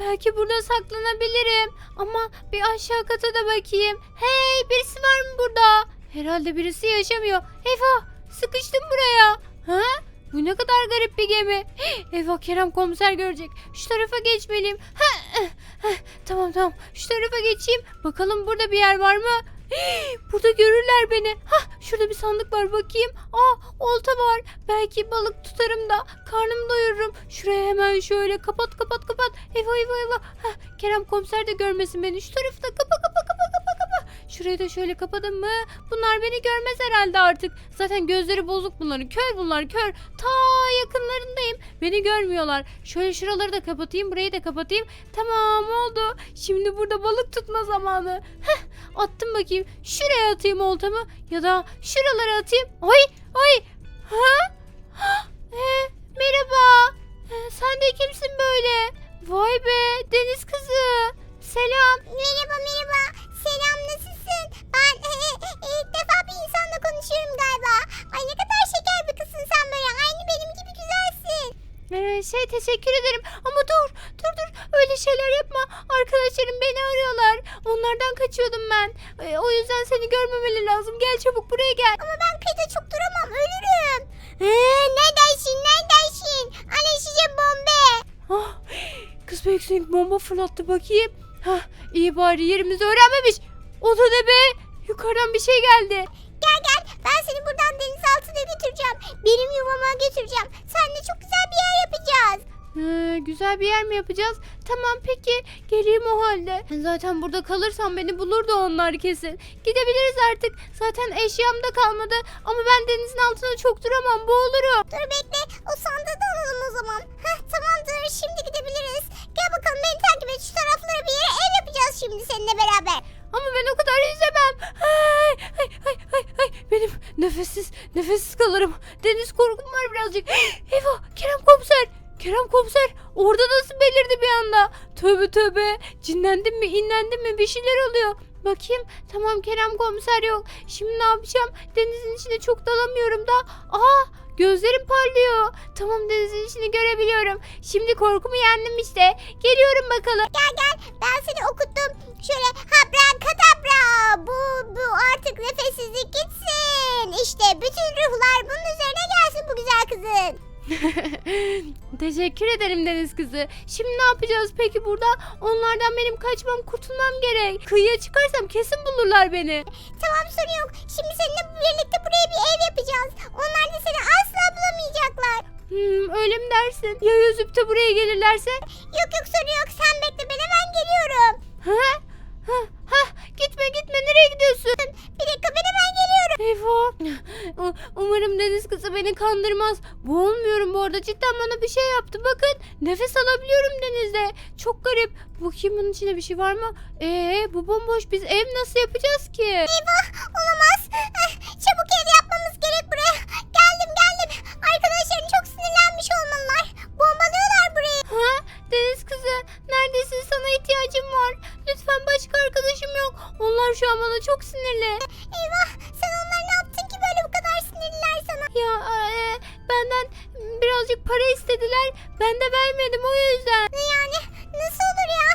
Belki burada saklanabilirim. Ama bir aşağı kata da bakayım. Hey birisi var mı burada? Herhalde birisi yaşamıyor. Eyvah sıkıştım buraya. Ha? Bu ne kadar garip bir gemi. Eyvah Kerem komiser görecek. Şu tarafa geçmeliyim. Ha, eh, tamam tamam. Şu tarafa geçeyim. Bakalım burada bir yer var mı? Burada görürler beni. Hah şurada bir sandık var bakayım. Aa olta var. Belki balık tutarım da karnımı doyururum. Şuraya hemen şöyle kapat kapat kapat. Eyvah eyvah eyvah. Hah, Kerem komiser de görmesin beni. Şu tarafı da kapa kapa kapa kapa kapa. Şurayı da şöyle kapadım mı? Bunlar beni görmez herhalde artık. Zaten gözleri bozuk bunların. Kör bunlar kör. Ta yakınlarındayım. Beni görmüyorlar. Şöyle şuraları da kapatayım. Burayı da kapatayım. Tamam oldu. Şimdi burada balık tutma zamanı. Heh, attım bakayım. Şuraya atayım oltamı. Ya da şuralara atayım. Ay ay. Ha? Ha, e, merhaba. E, sen de kimsin böyle? Vay be deniz kızı. Selam. Merhaba merhaba. Selam nasılsın? Ben ilk defa bir insanla konuşuyorum galiba. Ay ne kadar şeker bir kızsın sen böyle. Aynı benim gibi güzelsin. Ee, şey teşekkür ederim ama dur dur dur öyle şeyler yapma arkadaşlarım beni arıyorlar onlardan kaçıyordum ben Ee, o yüzden seni görmemeleri lazım gel çabuk buraya gel Ama ben kıyıda çok duramam ölürüm. Ee, ne dersin ne dersin? Anne size bombe. ah, kız büyüksün bomba fırlattı bakayım Hah, iyi bari yerimizi öğrenmemiş o da ne be yukarıdan bir şey geldi Gel gel ben seni buradan deniz altına götüreceğim. Benim yuvama götüreceğim. Seninle çok güzel bir yer yapacağız. Ee, güzel bir yer mi yapacağız? Tamam peki geleyim o halde. Zaten burada kalırsam beni bulurdu onlar kesin. Gidebiliriz artık. Zaten eşyam da kalmadı. Ama ben denizin altında çok duramam boğulurum. Dur bekle o sandığı da alalım o zaman. Heh tamamdır şimdi gidebiliriz. Gel bakalım beni takip et şu taraflara bir yere ev yapacağız şimdi seninle beraber. Ama ben o kadar yüzemem. Ay, ay, ay, ay, ay. Benim nefessiz, nefessiz kalırım. Deniz korkum var birazcık. Eyvah Kerem komiser. Kerem komiser orada nasıl belirdi bir anda? Tövbe tövbe. Cinlendim mi inlendim mi bir şeyler oluyor. Bakayım tamam Kerem komiser yok. Şimdi ne yapacağım? Denizin içine çok dalamıyorum da. Aa gözlerim parlıyor. Tamam denizin içini görebiliyorum. Şimdi korkumu yendim işte. Geliyorum bakalım. Gel gel ben seni okuttum. Şöyle habra kadabra. Bu, bu artık nefessizlik gitsin. İşte bütün ruhlar bunun üzerine gelsin bu güzel kızın. Teşekkür ederim Deniz kızı. Şimdi ne yapacağız peki burada? Onlardan benim kaçmam, kurtulmam gerek. Kıyıya çıkarsam kesin bulurlar beni. Tamam sorun yok. Şimdi seninle birlikte buraya bir ev yapacağız. Onlar da seni asla bulamayacaklar. Hmm, öyle mi dersin? Ya yüzüp de buraya gelirlerse? Yok yok sorun yok. Sen bekle ben hemen geliyorum. Ha? Ha? Ha? Gitme gitme nereye gidiyorsun? Bir dakika ben hemen geliyorum. Eyvah. Umarım Deniz kızı beni kandırmaz. Boğulmuyorum bu arada. Cidden bana bir şey yaptı. Bakın nefes alabiliyorum denizde. Çok garip. Bakayım bunun içinde bir şey var mı? Ee bu bomboş. Biz ev nasıl yapacağız ki? Eyvah vermedim o yüzden. Ne yani nasıl olur ya?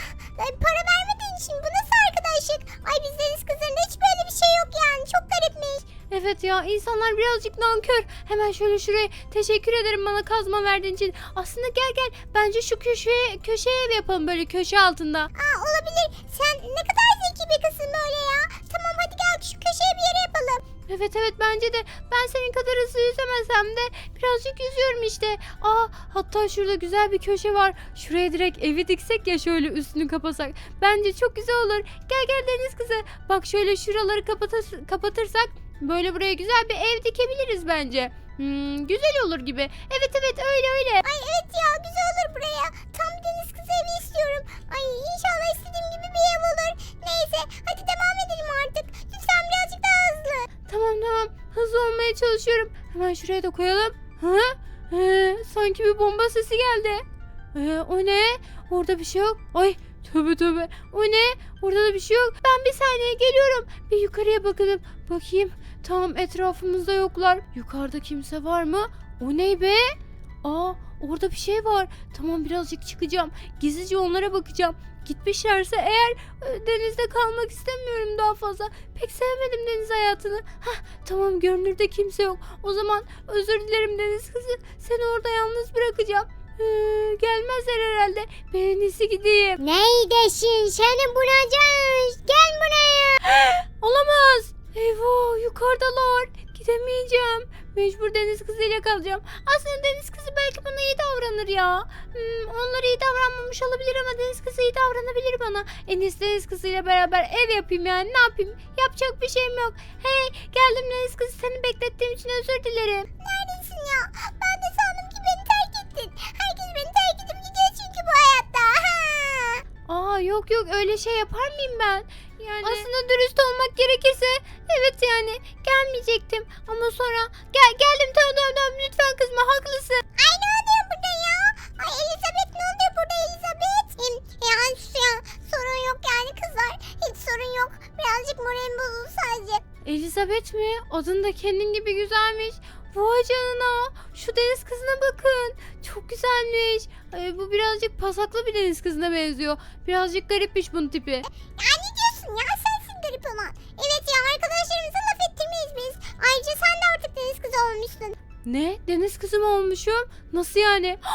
Para vermediğin için bu nasıl arkadaşlık? Ay biz deniz kızlarında hiç böyle bir şey yok yani. Çok garipmiş. Evet ya insanlar birazcık nankör. Hemen şöyle şuraya teşekkür ederim bana kazma verdiğin için. Aslında gel gel bence şu köşeye köşeye ev yapalım böyle köşe altında. Aa olabilir. Sen ne kadar zeki bir kızsın böyle ya. Tamam hadi gel şu köşeye. Evet evet bence de ben senin kadar hızlı yüzemesem de birazcık yüzüyorum işte. Aa hatta şurada güzel bir köşe var. Şuraya direkt evi diksek ya şöyle üstünü kapasak. Bence çok güzel olur. Gel gel Deniz kızı. Bak şöyle şuraları kapatır, kapatırsak böyle buraya güzel bir ev dikebiliriz bence. Hmm, güzel olur gibi. Evet evet öyle öyle. Ay evet ya güzel olur Hemen şuraya da koyalım. Ha? Ee, sanki bir bomba sesi geldi. Ee, o ne? Orada bir şey yok. Ay tövbe tövbe. O ne? Orada da bir şey yok. Ben bir saniye geliyorum. Bir yukarıya bakalım. Bakayım. Tamam etrafımızda yoklar. Yukarıda kimse var mı? O ne be? Aa orada bir şey var. Tamam birazcık çıkacağım. Gizlice onlara bakacağım. Gitmişlerse eğer e, denizde kalmak istemiyorum daha fazla. Pek sevmedim deniz hayatını. Hah tamam görünürde kimse yok. O zaman özür dilerim deniz kızı. Seni orada yalnız bırakacağım. Ee, gelmezler herhalde. Ben en iyisi gideyim. Neydesin? Seni bulacağız. Gel buraya. Olamaz. Eyvah yukarıdalar. Gidemeyeceğim. Mecbur deniz kızıyla kalacağım. Aslında deniz kızı belki bana iyi davranır ya. Hmm, onlar iyi davranmamış olabilir ama deniz kızı iyi davranabilir bana. En iyisi deniz kızıyla beraber ev yapayım yani ne yapayım. Yapacak bir şeyim yok. Hey geldim deniz kızı seni beklettiğim için özür dilerim. Neredesin ya? Ben de sandım ki beni terk ettin. Herkes beni terk edip gidiyor çünkü bu hayatta. Ha. Aa yok yok öyle şey yapar mıyım ben? Yani aslında dürüst olmak gerekirse evet yani gelmeyecektim ama sonra gel geldim tamam tamam tamam lütfen kızma haklısın. Ay ne oluyor burada ya? Ay Elizabeth ne oluyor burada Elizabeth? Em, ya, ya sorun yok yani kızlar. Hiç sorun yok. Birazcık moralim bozuldu sadece. Elizabeth mi? Adın da kendin gibi güzelmiş. Vay canına. Şu deniz kızına bakın. Çok güzelmiş. Ay, bu birazcık pasaklı bir deniz kızına benziyor. Birazcık garipmiş bunun tipi. Ne? Deniz kızı mı olmuşum? Nasıl yani?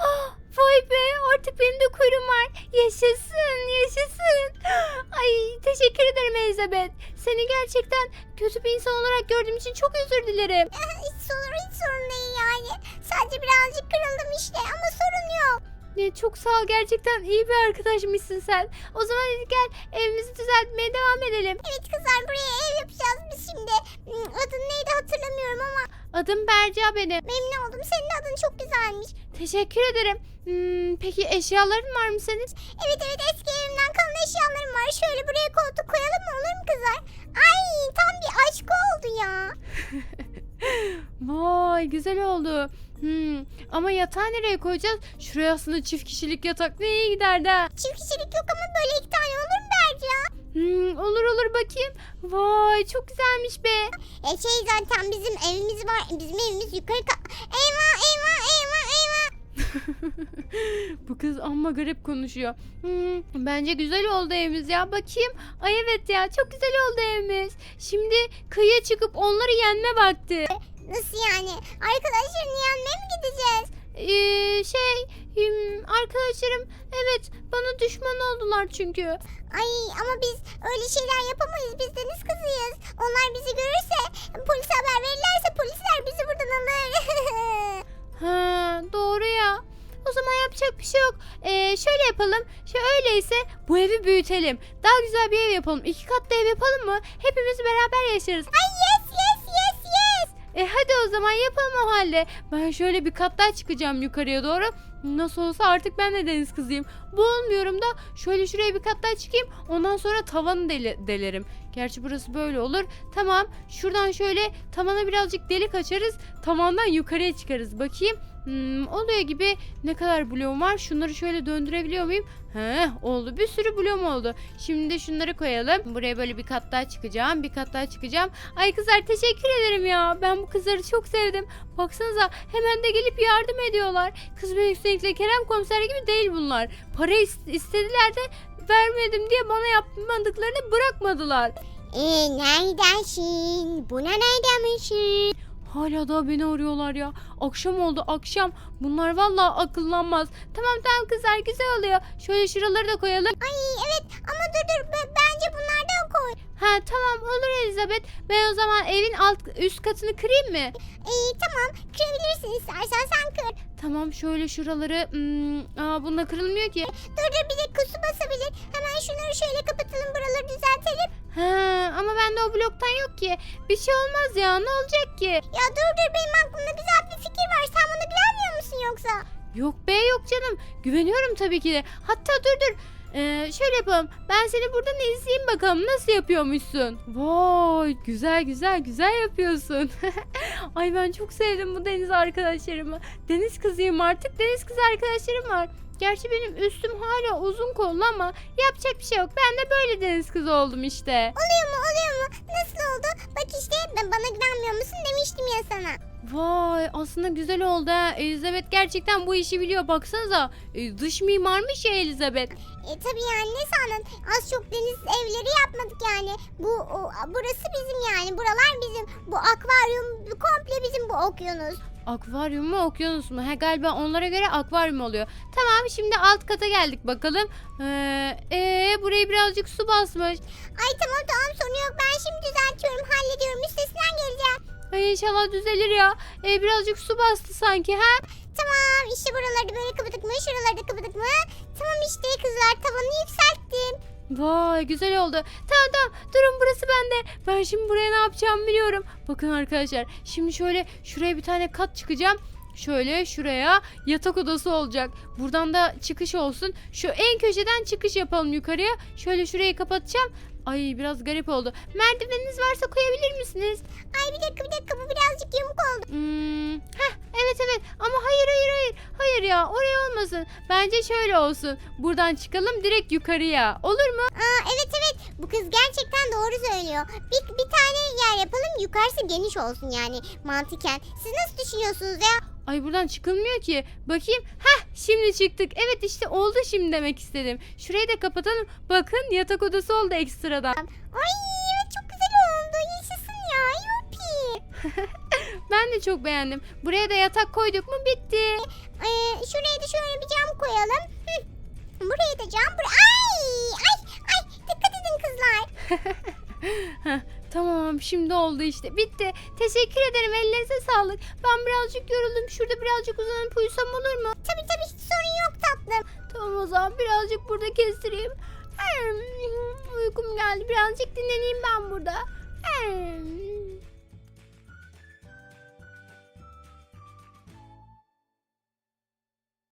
Ah, Vay be artık benim de kuyruğum var. Yaşasın yaşasın. Ay teşekkür ederim Elizabeth. Seni gerçekten kötü bir insan olarak gördüğüm için çok özür dilerim. hiç sorun hiç sorun değil yani. Sadece birazcık kırıldım işte ama sorun yok. Ne çok sağ ol gerçekten iyi bir arkadaşmışsın sen. O zaman hadi gel evimizi düzeltmeye devam edelim. Evet kızlar buraya ev yapacağız biz şimdi. Hmm, Adın neydi hatırlamıyorum ama Adım Berca benim. memnun oldum. Senin adın çok güzelmiş. Teşekkür ederim. Hmm, peki eşyaların var mı senin? Evet evet eski evimden kalan eşyalarım var. Şöyle buraya koltuk koyalım mı olur mu kızlar? Ay tam bir aşk oldu ya. Vay güzel oldu. Hmm, ama yatağı nereye koyacağız? Şuraya aslında çift kişilik yatak ne iyi giderdi ha. Çift kişilik yok ama böyle iki tane olur? Hmm, olur olur bakayım. Vay çok güzelmiş be. E şey zaten bizim evimiz var. Bizim evimiz yukarı ka... Eyvah eyvah eyvah eyvah. Bu kız amma garip konuşuyor. Hmm, bence güzel oldu evimiz ya. Bakayım. Ay evet ya çok güzel oldu evimiz. Şimdi kıyıya çıkıp onları yenme vakti. Nasıl yani? Arkadaşlarını yenmeye mi gideceğiz? Ee, şey arkadaşlarım evet bana düşman oldular çünkü. Ay ama biz öyle şeyler yapamayız. Biz deniz kızıyız. Onlar bizi görürse polise haber verirlerse polisler bizi buradan alır. Ha doğru ya. O zaman yapacak bir şey yok. Ee, şöyle yapalım. Şey öyleyse bu evi büyütelim. Daha güzel bir ev yapalım. İki katlı ev yapalım mı? Hepimiz beraber yaşarız. Ay E hadi o zaman yapalım o halde. Ben şöyle bir kat daha çıkacağım yukarıya doğru. Nasıl olsa artık ben de deniz kızıyım. Bu olmuyorum da şöyle şuraya bir kat daha çıkayım. Ondan sonra tavanı deli delerim. Gerçi burası böyle olur. Tamam şuradan şöyle tavana birazcık delik açarız. Tavandan yukarıya çıkarız. Bakayım. Hmm, oluyor gibi ne kadar bloğum var? Şunları şöyle döndürebiliyor muyum? He oldu. Bir sürü bloğum oldu. Şimdi de şunları koyalım. Buraya böyle bir kat daha çıkacağım. Bir kat daha çıkacağım. Ay kızlar teşekkür ederim ya. Ben bu kızları çok sevdim. Baksanıza hemen de gelip yardım ediyorlar. Kız ve üstelikle Kerem komiser gibi değil bunlar. Para is- istediler de vermedim diye bana yapmadıklarını bırakmadılar. E neredesin? Buna neredemişsin? Hala da beni arıyorlar ya. Akşam oldu akşam. Bunlar vallahi akıllanmaz. Tamam tamam kızlar güzel oluyor. Şöyle şuraları da koyalım. Ay evet ama dur dur bence bunlardan koy. Ha tamam olur Elizabeth. Ben o zaman evin alt üst katını kırayım mı? İyi tamam kırabilirsin istersen sen kır. Tamam şöyle şuraları hmm, aa bunda kırılmıyor ki. Dur dur bir de kusu basabilir. Hemen şunları şöyle kapatalım buraları düzeltelim. Ha ama bende o bloktan yok ki. Bir şey olmaz ya ne olacak ki? Ya dur dur benim aklımda güzel bir fikir var. Sen buna güvenmiyor musun yoksa? Yok be yok canım. Güveniyorum tabii ki de. Hatta dur dur. Ee, şöyle yapalım. Ben seni buradan izleyeyim bakalım nasıl yapıyormuşsun. Vay güzel güzel güzel yapıyorsun. Ay ben çok sevdim bu deniz arkadaşlarımı. Deniz kızıyım artık. Deniz kızı arkadaşlarım var. Gerçi benim üstüm hala uzun kollu ama yapacak bir şey yok. Ben de böyle deniz kızı oldum işte. Oluyor mu oluyor mu? Nasıl oldu? Bak işte bana güvenmiyor musun demiştim ya sana. Vay aslında güzel oldu ha. Elizabeth gerçekten bu işi biliyor baksanıza. E, dış mimarmış ya Elizabeth. E tabii yani ne sandın? Az çok deniz evleri yapmadık yani. Bu o, burası bizim yani. Buralar bizim. Bu akvaryum komple bizim bu okyanus. Akvaryum mu okyanus mu? He galiba onlara göre akvaryum oluyor. Tamam şimdi alt kata geldik bakalım. Ee, ee, burayı birazcık su basmış. Ay tamam tamam sorun yok. Ben şimdi düzeltiyorum, hallediyorum. Üstesinden geleceğim. Ay inşallah düzelir ya. Ee, birazcık su bastı sanki ha? Tamam işte buraları da böyle kapadık mı? Şuraları da kapadık mı? Tamam işte kızlar tavanı yükselttim. Vay güzel oldu. Tamam tamam durun burası bende. Ben şimdi buraya ne yapacağımı biliyorum. Bakın arkadaşlar şimdi şöyle şuraya bir tane kat çıkacağım. Şöyle şuraya yatak odası olacak. Buradan da çıkış olsun. Şu en köşeden çıkış yapalım yukarıya. Şöyle şurayı kapatacağım. Ay biraz garip oldu. Merdiveniniz varsa koyabilir misiniz? Ay bir dakika bir dakika olmasın. Bence şöyle olsun. Buradan çıkalım direkt yukarıya. Olur mu? Aa evet evet bu kız gerçekten doğru söylüyor. Bir, bir tane yer yapalım yukarısı geniş olsun yani mantıken. Siz nasıl düşünüyorsunuz ya? Ay buradan çıkılmıyor ki. Bakayım. Heh şimdi çıktık. Evet işte oldu şimdi demek istedim. Şurayı da kapatalım. Bakın yatak odası oldu ekstradan. Ay evet çok güzel oldu. Yaşasın ya. Yuppi. Ben de çok beğendim. Buraya da yatak koyduk mu bitti. Ee, şuraya da şöyle bir cam koyalım. Hı. Buraya da cam. Bur ay ay ay dikkat edin kızlar. Heh, tamam şimdi oldu işte. Bitti. Teşekkür ederim. Ellerinize sağlık. Ben birazcık yoruldum. Şurada birazcık uzanıp uyusam olur mu? Tabii tabii hiç sorun yok tatlım. Tamam o zaman birazcık burada kestireyim. Uykum geldi. Birazcık dinleneyim ben burada.